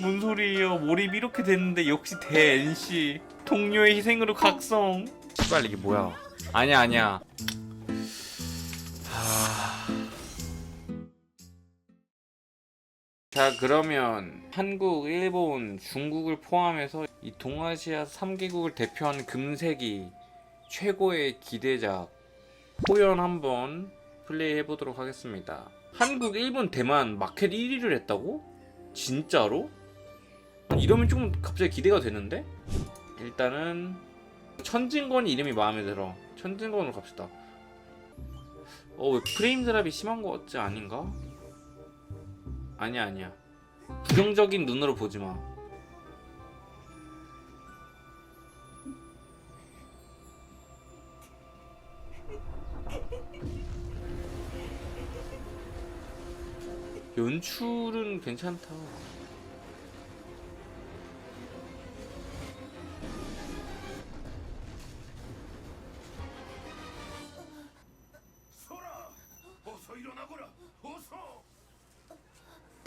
뭔 소리예요? 몰입 이렇게 됐는데 역시 대 NC 동료의 희생으로 각성. 씨발 이게 뭐야? 아니야 아니야. 하... 자 그러면 한국, 일본, 중국을 포함해서 이 동아시아 3개국을 대표하는 금색이 최고의 기대작 호연 한번 플레이 해보도록 하겠습니다. 한국, 일본, 대만 마켓 1위를 했다고? 진짜로? 이러면 좀 갑자기 기대가 되는데? 일단은 천진권 이름이 마음에 들어. 천진권으로 갑시다. 어, 왜 프레임 드랍이 심한 거 같지 아닌가? 아니야, 아니야. 부정적인 눈으로 보지 마. 연출은 괜찮다.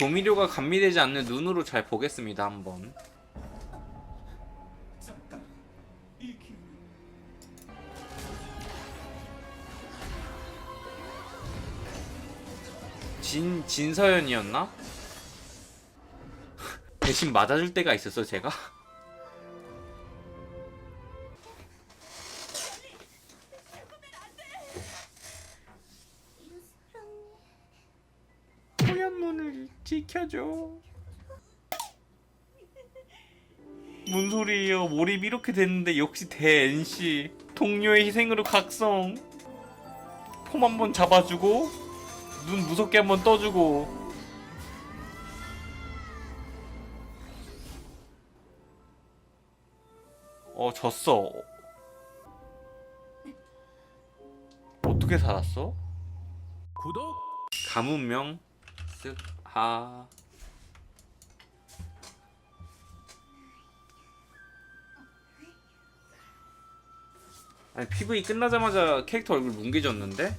조미료가 감미되지 않는 눈으로 잘 보겠습니다 한번 진 진서연이었나? 대신 맞아줄 때가 있었어 제가 지켜줘. 뭔 소리예요? 몰입 이렇게 됐는데 역시 대 NC 동료의 희생으로 각성. 폼 한 번 잡아주고 눈 무섭게 한 번 떠주고. 어 졌어. 어떻게 살았어? 구독. 가문명. 쓱 하 아니 PV 끝나자마자 캐릭터 얼굴 뭉개졌는데?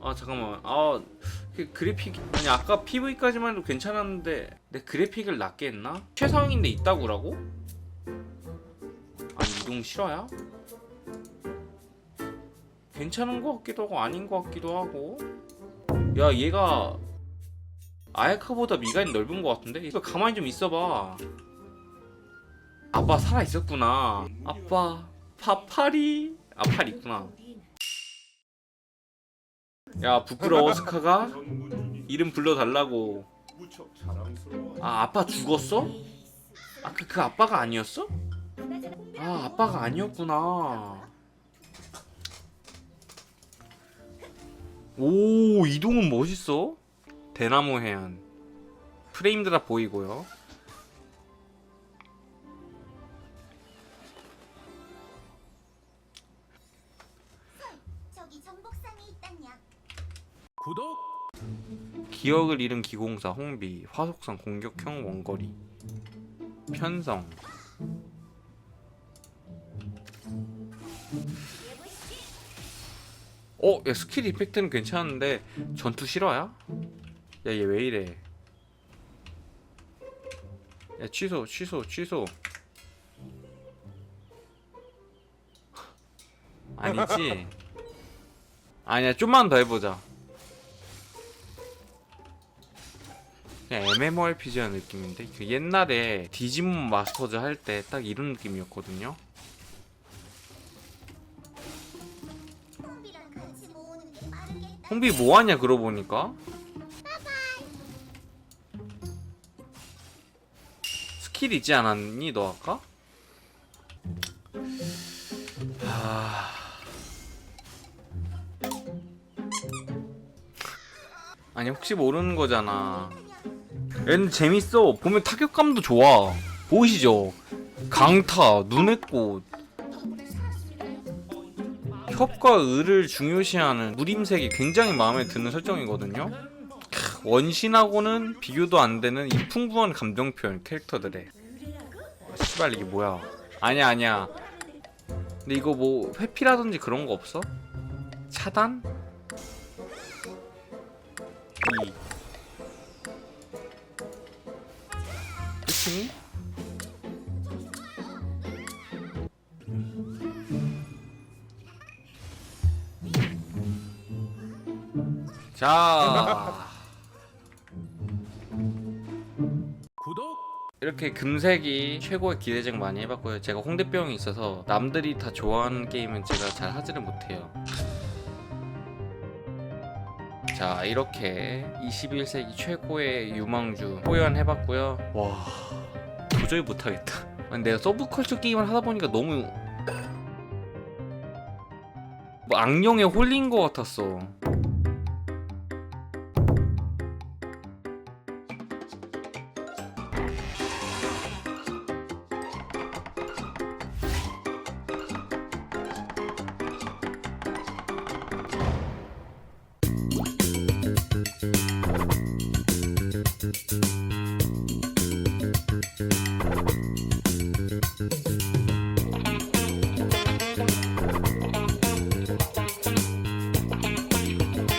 아 잠깐만 아그 그래픽 아니 아까 PV까지만 해도 괜찮았는데 내 그래픽을 낮게 했나? 최상인데 있다고라고? 아니 이동 실화야? 괜찮은 것 같기도 하고 아닌 것 같기도 하고 야 얘가 아야카보다 미간이 넓은 것 같은데? 이거 가만히 좀 있어봐. 아빠 살아있었구나. 아빠 파파리? 아팔 있구나. 야 부끄러워 스카가. 이름 불러달라고. 아 아빠 죽었어? 아그 그 아빠가 아니었어? 아 아빠가 아니었구나 오 이동은 멋있어. 대나무 해안. 프레임 드랍 보이고요. 구독! 기억을 잃은 기공사 홍비 화속성 공격형 원거리. 편성 어? 야 스킬 이펙트는 괜찮은데 전투 실화야? 야 얘 왜 이래 야 취소 취소 취소 아니지 아니야 좀만 더 해보자 그냥 MMORPG한 느낌인데 그 옛날에 디지몬 마스터즈 할 때 딱 이런 느낌이었거든요 홍비 뭐하냐 그러고 보니까. 스킬 있지 않았니 너 아까? 하... 아니 혹시 모르는 거잖아. 얘는 재밌어. 보면 타격감도 좋아. 보이시죠? 강타 눈의 꽃 협과 의를 중요시하는 무림색이 굉장히 마음에 드는 설정이거든요. 크, 원신하고는 비교도 안 되는 이 풍부한 감정 표현 캐릭터들의. 아, 씨발 이게 뭐야? 아니야 아니야. 근데 이거 뭐 회피라든지 그런 거 없어? 차단? 이 팀이? 자. 구독. 이렇게 금색이 최고의 기대작 많이 해봤고요. 제가 홍대병이 있어서 남들이 다 좋아하는 게임은 제가 잘 하지를 못해요. 자 이렇게 21세기 최고의 유망주 호연해봤고요. 와 도저히 못하겠다. 아니, 내가 서브컬처 게임을 하다 보니까 너무 뭐 악령에 홀린 것 같았어